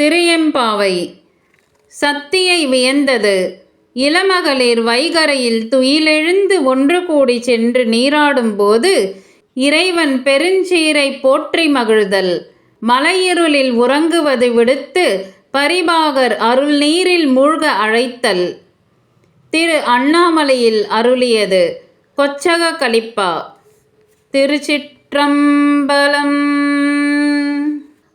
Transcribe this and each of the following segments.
திரியம்பாவை. சத்தியை வியந்தது. இளமகளிர் வைகரையில் துயிலெழுந்து ஒன்று கூடி சென்று நீராடும் போது இறைவன் பெருஞ்சீரை போற்றி மகிழ்தல். மலையிருளில் உறங்குவது விடுத்து பரிபாகர் அருள் நீரில் மூழ்க அழைத்தல். திரு அண்ணாமலையில் அருளியது கொச்சக கலிப்பா. திருச்சிற்றம்பலம்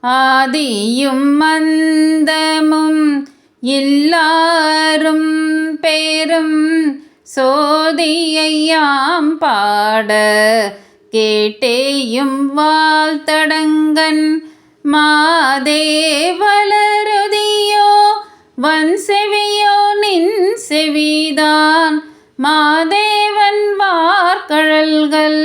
ஆதியும் மந்தமும் இல்லாரும் பெரும் சோதியையாம் பாட கேட்டேயும் வாழ்த்தடங்கன் மாதேவலருதியோ வன் செவியோ நின் செவிதான் மாதேவன் வார்கழல்கள்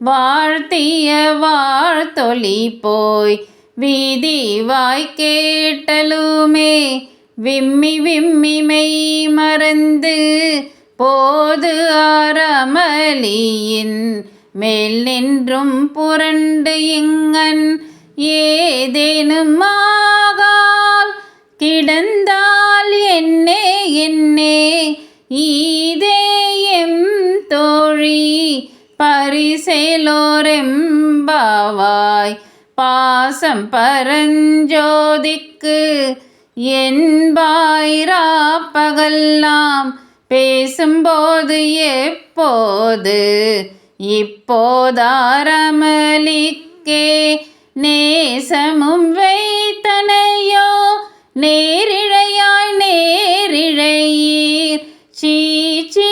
வாழ்த்திய வாழ்த்தொலி போய் வீதி வாய் கேட்டலுமே. விம்மி விம்மி மெய் மறந்து போது ஆரமலியின் மேல் நின்றும் புரண்டு இங்கன் ஏதேனும் ஆகால் கிடந்தால் என்னே என்னே. ஈதே எம் தோழி பரிசேலோரெம்பாவாய் பாசம் பரஞ்சோதிக்கு என்பாயிரா பகல்லாம் பேசும்போது எப்போது? இப்போதாரமலிக்கே நேசமும் வைத்தனையோ நேரிழையாய் நேரிழையீர். சீச்சி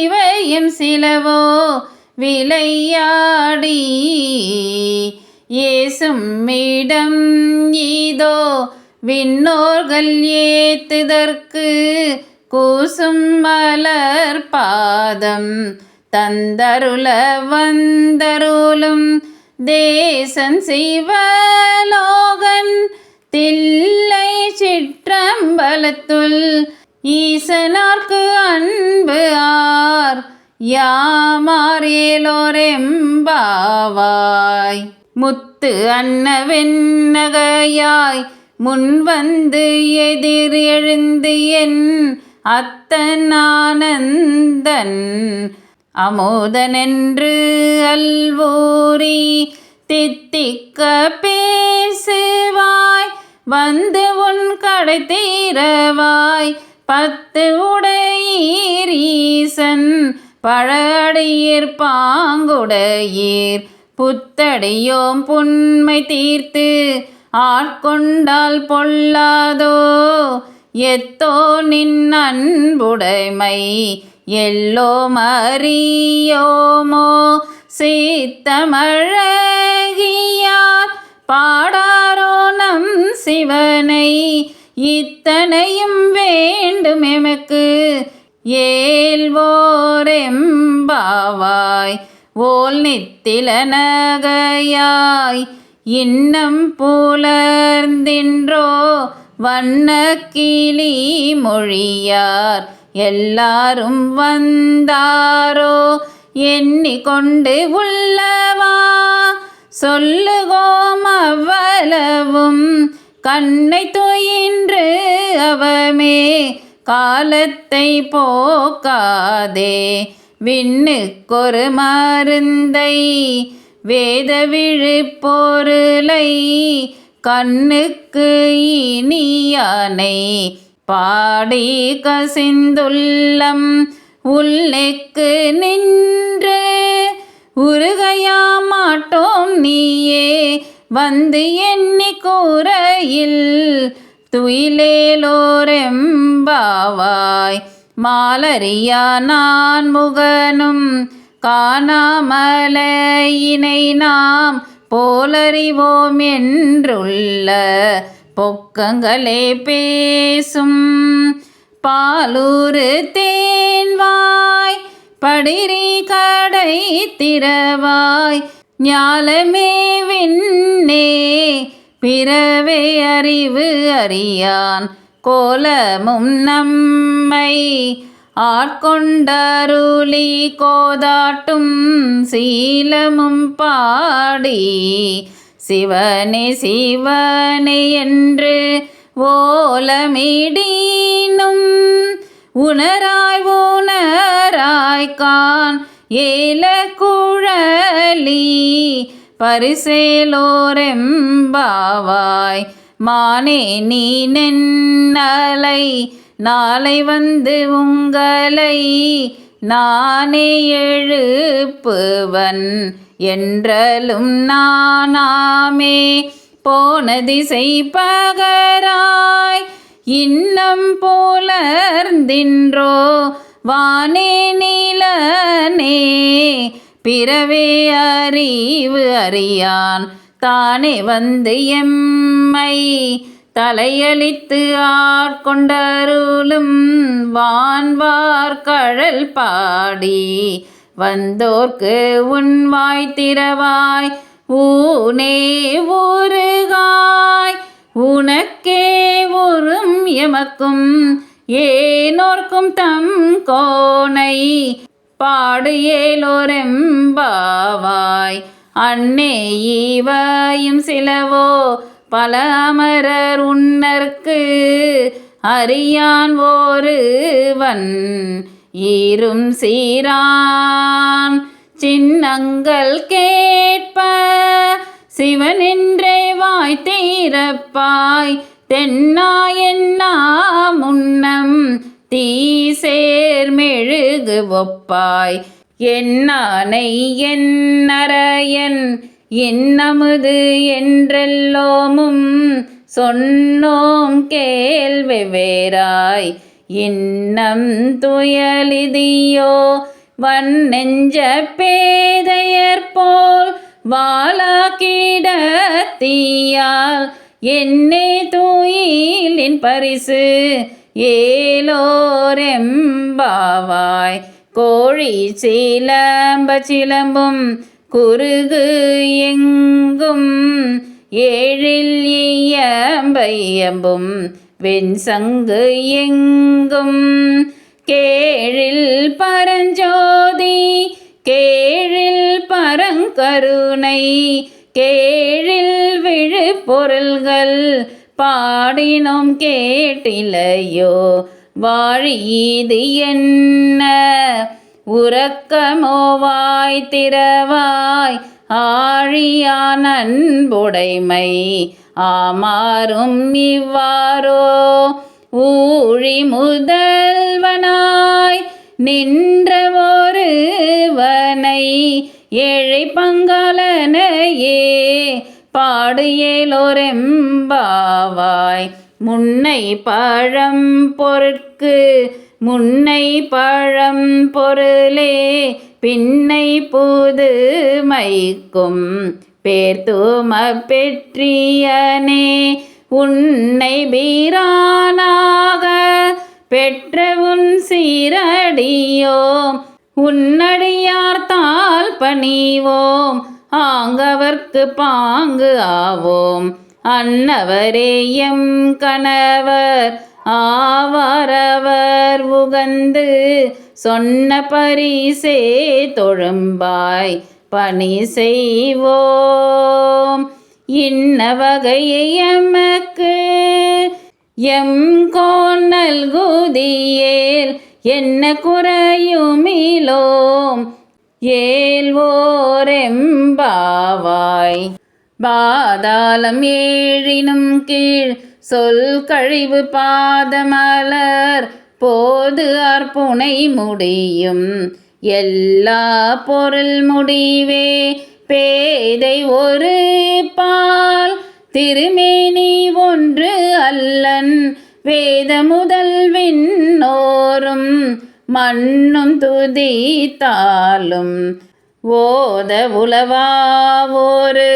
இவையும் சிலவோ விளையாடி ஏசும்மிடம் இடம் இதோ விண்ணோர்கள் ஏத்துதற்கு கூசும் மலர் பாதம் தந்தருள வந்தருளும் தேசன் சிவலோகன் தில்லை சிற்றம்பலத்துள் ஈசனார்க்கு அன்பு ஆர் யாமார் ஏலோரெம்பாவாய் முத்து அன்னவென்னகையாய் முன்வந்து எதிர் எழுந்து என் அத்தனானந்தன் அமோதனென்று அல்வோரி தித்திக்க பேசுவாய். வந்து உன் கடை தீரவாய். பத்து உடையீர் பழடையீர் பாங்குடையீர். புத்தடையோம் புண்மை தீர்த்து ஆட்கொண்டால் பொல்லாதோ? எத்தோ நின் அன்புடைமை எல்லோ மறியோமோ? சீத்தமழகியார் பாடாரோ நம் சிவனை? இத்தனையும் வேண்டும் எமக்கு. ஏல்வோரெம்பாவாய் ஓல் நித்தில நகையாய் இன்னம் புலர்ந்தின்றோ வண்ண கிளி மொழியார் எல்லாரும் வந்தாரோ எண்ணிக்கொண்டு உள்ளவா? சொல்லுகோம் அவ்வளவும் கண்ணை துயின்று அவமே காலத்தை போக்காதே. விண்ணுக்கொரு மருந்தை வேத விழுப்பொருளை கண்ணுக்கு இனியானை பாடி கசிந்துள்ளம். உள்ளேக்கு நின்று உருகையா மாட்டோம் நீயே வந்து எண்ணி கூரையில் துயிலேலோரெம்பாவாய். மாலறியா நான் முகனும் காணாமலையினை நாம் போலறிவோம் என்றுள்ள பொக்கங்களே பேசும். பாலூரு தேன்வாய் படிரி கடை திறவாய் ஞாலமே விண்ணே பிறவே அறிவு அறியான். கோலமும் நம்மை ஆட்கொண்டருளி கோதாட்டும் சீலமும் பாடி சிவனே சிவனே என்று ஓலமிடீனும் உணராய் உணராய்கான் ஏல குழலி பரிசேலோரெம்பாவாய் மானே நீ நென்னலை நாளை வந்து உங்களை நானே எழுப்புவன். என்றலும் நானாமே போன திசை பகராய் இன்னம் போலர்ந்தின்றோ வானே நீலனே பிறவே அறிவு அறியான். தானே வந்து எம்மை தலையளித்து ஆட்கொண்டருளும் வான்வார் கழல் பாடி. வந்தோர்க்கு உன்வாய் திறவாய் ஊனே ஊருகாய் உனக்கே ஊரும் எமக்கும் ஏனோர்க்கும் தம் கோனை. பாடு ஏலோரெம்பாவாய். அன்னே ஈவாயும் சிலவோ பல அமரர் உன்னர்க்கு அறியான் ஒருவன். ஈரும் சீரான் சின்னங்கள் கேட்ப சிவனின்றே வாய் தீரப்பாய். தென்னாயன்னா முன்னம் தீ சேர்மெழுகு ஒப்பாய். என்னானை என்னரையன் என்னமுது என்றெல்லோமும் சொன்னோம் கேள் வெவ்வேறாய் இன்னம் துயலிதியோ வன்னெஞ்ச பேதையர் போல் வாழாக்கிடத்தீயால் என்னே தூயிலின் பரிசு ஏலோரெம்பாவாய் கோழி சிலம்ப சிலம்பும் குறுகு எங்கும். ஏழில் இயம்பையம்பும் வெண்சங்கு எங்கும். கேழில் பரஞ்சோதி கேழில் பரங்கருணை கேழில் விழு பொருள்கள் பாடினோம் கேட்டிலையோ. வாழி இது என்ன உறக்கமோவாய் திறவாய் ஆழியான அன்புடைமை ஆமாறும் இவ்வாறோ? ஊழி முதல்வனாய் நின்ற ஒருவனை ஏழை பங்காளனையே பாடு ஏலோரெம்பாவாய் முன்னை பழம் பொருட்கு முன்னை பழம் பொருளே பின்னை புதுமைக்கும் பேர்த்தும பெற்றியனே உன்னை பீரானாக பெற்ற உன் சீரடியோம். உன்னடியார்த்தால் பணிவோம் ஆங்கவர்க்கு பாங்கு ஆவோம். அன்னவரேயம் கணவர் ஆவாரவர் உகந்து சொன்ன பரிசே தொழும்பாய் பணி செய்வோம். இன்ன வகையை எமக்கு எம் கோன் நல்குதியேல் என்ன குறையுமிலோம். ஏல்வோரெம்பாவாய் பாதாளம் ஏழினும் கீழ் சொல் கழிவு பாதமலர். போது அற்புனை முடியும். எல்லா பொருள் முடிவே. பேதை ஒரு பால். திருமேனி ஒன்று அல்லன். வேத முதல் விண்ணோரும் மண்ணும் துதித்தாலும். ஓத உலவா ஒரு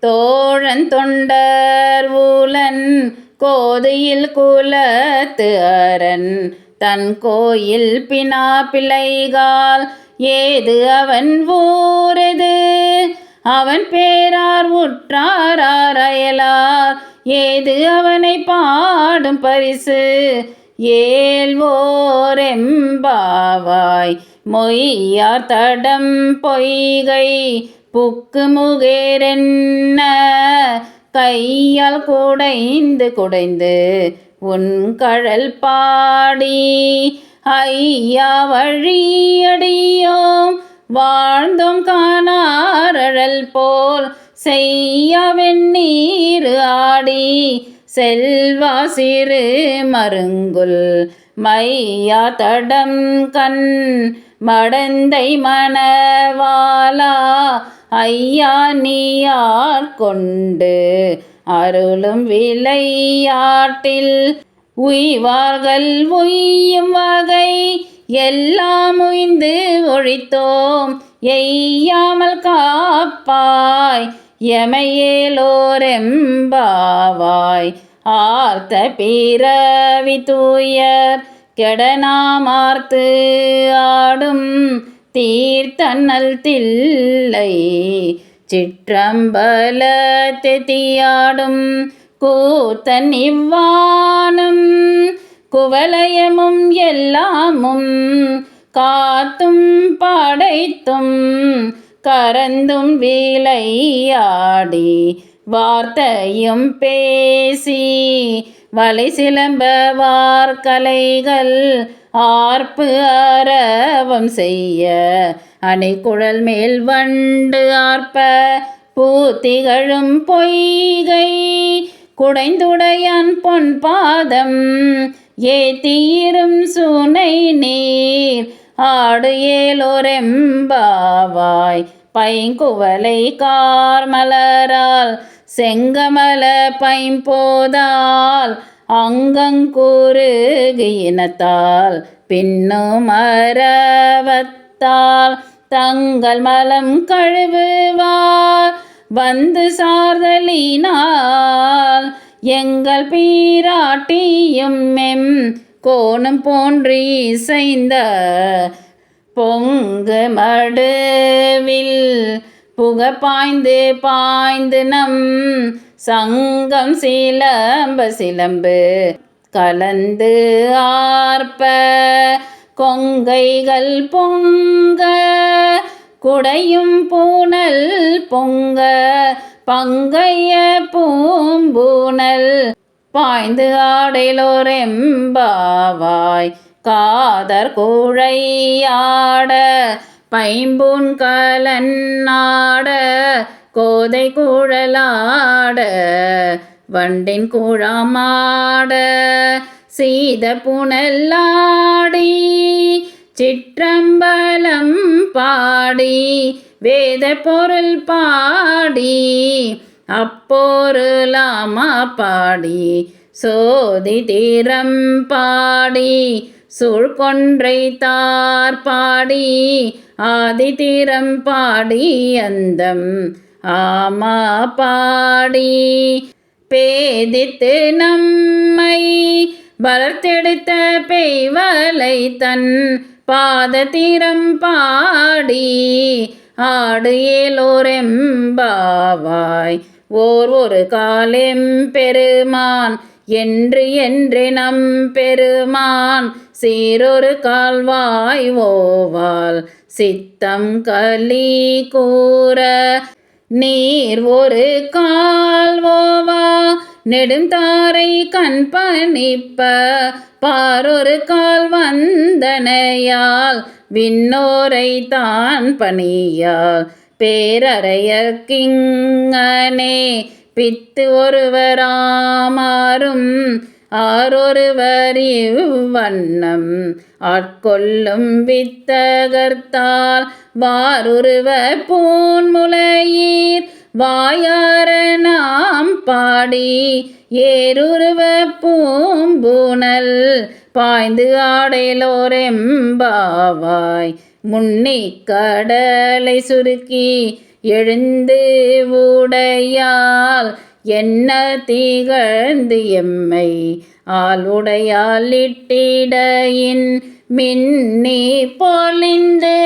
தோழன் தொண்டர் ஊலன் கோதையில் குலத்து அரண். தன் கோயில் பினா பிள்ளைகால் ஏது அவன் ஊரது? அவன் பேரார் உற்றாரார் அயலார் ஏது அவனை பாடும் பரிசு? ஏல்வோரெம்பாவாய் மொய்யார் தடம் பொய்கை புக்கு முகேரென்ன? கையால் குடைந்து குடைந்து உன் கழல் பாடி. ஐயா வழியடியோம் வாழ்ந்தோம் காணாரழல் போல். செய்ய ஆடி செல்வா சிறு மருங்குல். மையா தடம் கண் மடந்தை மணவாலா ஐயா நீயார் கொண்டு அருளும் விளையாட்டில் உய்வார்கள் உய்யும் வகை. எல்லாம் உய்ந்து ஒழித்தோம் எய்யாமல் காப்பாய். எமையேலோரெம்பாவாய் ஆர்த்த பிறவி தூயர். கெடனாமார்த்து ஆடும் தீர்த்தன்னல் தில்லை. சிற்றம்பல தெத்தியாடும் கூத்தன் இவ்வானும் குவலயமும் எல்லாமும் காத்தும் படைத்தும் கரந்தும் விளையாடி வார்த்தையும் பேசி வலை சிலம்ப வார்கலைகள் ஆர்ப்பு அரவம் செய்ய அணிக்குழல் மேல் வண்டு ஆர்ப்ப பூத்திகழும் பொய்கை குடைந்துடையான் பொன் பாதம் ஏத்தீரும் சுனை நீர் ஆடு ஏலோரெம்பாவாய் பைங்குவலை கார்மலரால் செங்கமல பைம்போதால் அங்கங்கூறுகினத்தால் பின்னும் அரவத்தால் தங்கள் மலம் கழுவுவார். வந்து சார்தலினால் எங்கள் பீராட்டியும் மெம் கோணம் போன்றி இசைந்த பொங்கு மடுவில் புக பாய்ந்து பாய்ந்து நம் சங்கம் சிலம்ப சிலம்பு கலந்து ஆர்ப்ப கொங்கைகள் பொங்க குடையும் பூனல் பொங்க பங்கைய பூம்பூனல் பாய்ந்து ஆடையிலோரெம்பாவாய் காதர் கூழையாட பைம்பூன் கலன்னாட கோதை கூழலாட வண்டின் கூழாமாட சீத புனல்லாடி சிற்றம்பலம் பாடி வேத பொருள் பாடி அப்போருலாமா பாடி சோதி தீரம் பாடி சூழ்கொன்றை தார் பாடி ஆதி தீரம் பாடி அந்தம் ஆமா பாடி. பேதித்து நம்மை வளர்த்தெடுத்த பெய்வலை தன் பாததீரம் பாடி ஆடு ஏலோரெம்பாவாய் ஓர் ஒரு காலெம் பெருமான் என்று என்று நம் பெருமான் சீரொரு கால்வாய் ஓவால் சித்தம் கலி கூற. நீர் ஒரு கால்வோவா நெடுந்தாரை கண் பணிப்ப. பாரொரு கால் வந்தனையால் விண்ணோரை தான் பணியால் பேரறையர்க்கிங்கனே பித்து ஒருவராமாறும் ஆரொருவர் இவ்வண்ணம் ஆட்கொள்ளும் வித்தகர்த்தால் வாருருவ பூன்முலையீர் வாயார நாம் பாடி ஏருருவ பூம்பூனல். பாய்ந்து ஆடையிலோரெம்பாவாய் முன்னி கடலை சுருக்கி எழுந்து உடையால் என்ன திகழ்ந்து எம்மை? ஆளுடையால் இட்டிடையின் மின்னி பொலிந்து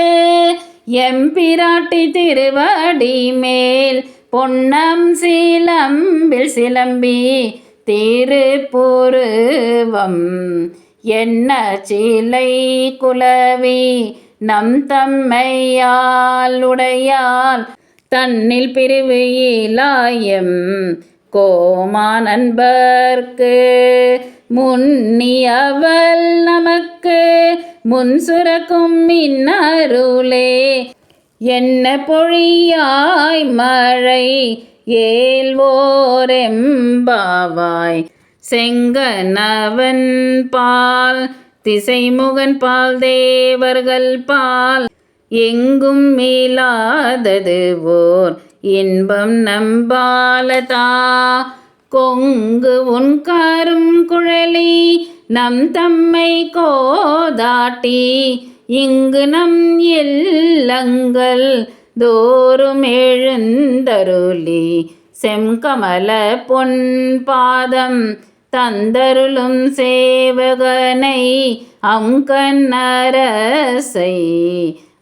எம்பிராட்டி திருவடி மேல் பொன்னம் சிலம்பில் சிலம்பி திருப்பூருவம். என்ன சிலை குலவி நம் தம்மையால் உடையால் தன்னில் பிரிவு இலாயம் கோமா நண்பர்க்கு முன்னியவள் நமக்கு முன் சுரக்கும் மின்னருளே. என்ன பொழியாய் மழை ஏல்வோரெம்பாவாய் செங்கனவன் பால் திசைமுகன் பால் தேவர்கள் பால். எங்கும் மீளாதது ஓர் இன்பம் நம்பாலதா. கொங்கு உன் கரும் குழலி நம் தம்மை கோதாட்டி. இங்கு நம் எல்லங்கள் தோறும் எழுந்தருளி. செம்கமல பொன் பாதம் தந்தருளும் சேவகனை அங்கன்னரசை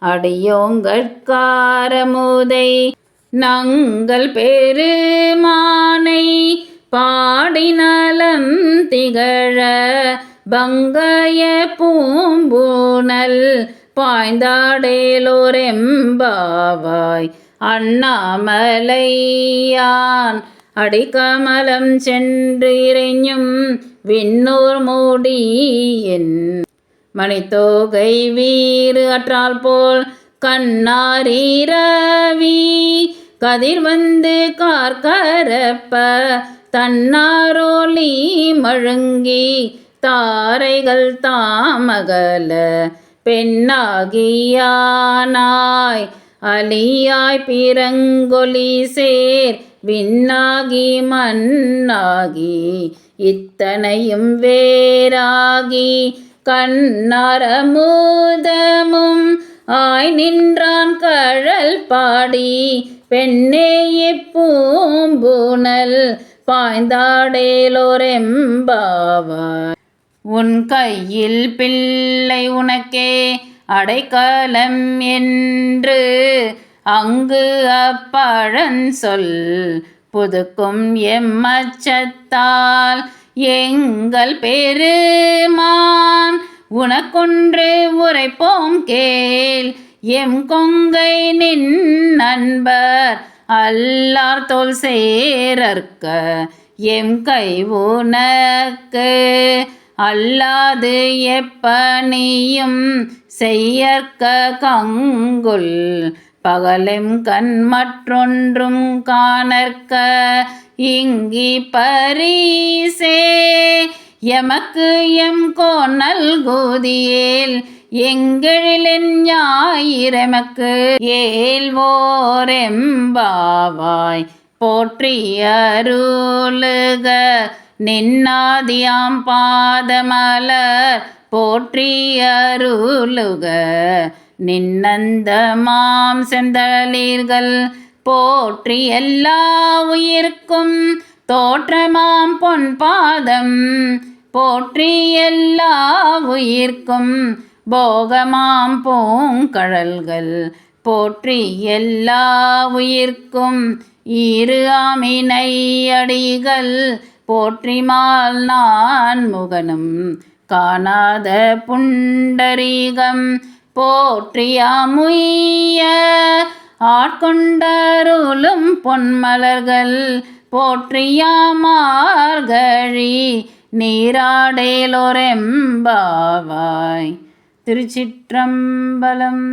அடியோங்கட்காரமுதை நங்கள் பெருமானை பாடினலம் திகழ பங்கய பூம்பூனல் பாய்ந்தாடேலோரெம்பாவாய் அண்ணாமலையான் அடிக்கமலம் சென்று இறைஞ்சும் விண்ணோர் மூடியின் மணித்தோகை வீறு அற்றால் போல் கண்ணாரீரவி. கதிர் வந்து கார்கரப்ப தன்னாரோலி மழுங்கி தாரைகள் தாமகல. பெண்ணாகியானாய் அலியாய் பிறங்கொலி சேர் விண்ணாகி மண்ணாகி இத்தனையும் வேறாகி கண்ணரமுதமும் ஆய் நின்றான் கழல் பாடி. பெண்ணே இப்பூம்புணல் பாய்ந்தாடேலோரெம்பாவாய். உன் கையில் பிள்ளை உனக்கே அடைக்கலம் என்று அங்கு அப்பழன் சொல். புதுக்கும் எம்மச்சத்தால் எங்கள் பெருமான் உனக்கொன்று உரைப்போம் கேள். எம் கொங்கை நின் நண்பர் அல்லார் தோல் சேரற்க. எம் கை உனக்கு அல்லாது எப்பணியும் செய்யற்க கங்குல். பகலும் கண் மற்றொன்றும் காணற்க. இங்கி பரிசே எமக்கு எம் கோணல் கூதியேல் எங்களின் ஞாயிறமக்கு ஏல்வோரெம்பாவாய் போற்றி அருளுக நின்னாதியாம் பாதமலர் போற்றி அருளுக நின்னந்தமாம் செந்தளீர்கள் போற்றி எல்லா உயிர்க்கும் தோற்றமாம் பொன் பாதம். போற்றி எல்லா உயிர்க்கும் போகமாம் பூங்கழல்கள். போற்றி எல்லா உயிர்க்கும் இரு ஆமினை அடிகள். போற்றிமால் நான் முகனும் காணாத புண்டரீகம். போற்றியாமுய்ய ஆட்கொண்டருளும் பொன்மலர்கள் போற்றியாமார்கழி நீராடேலோரெம்பாவாய் திருச்சிற்றம்பலம்.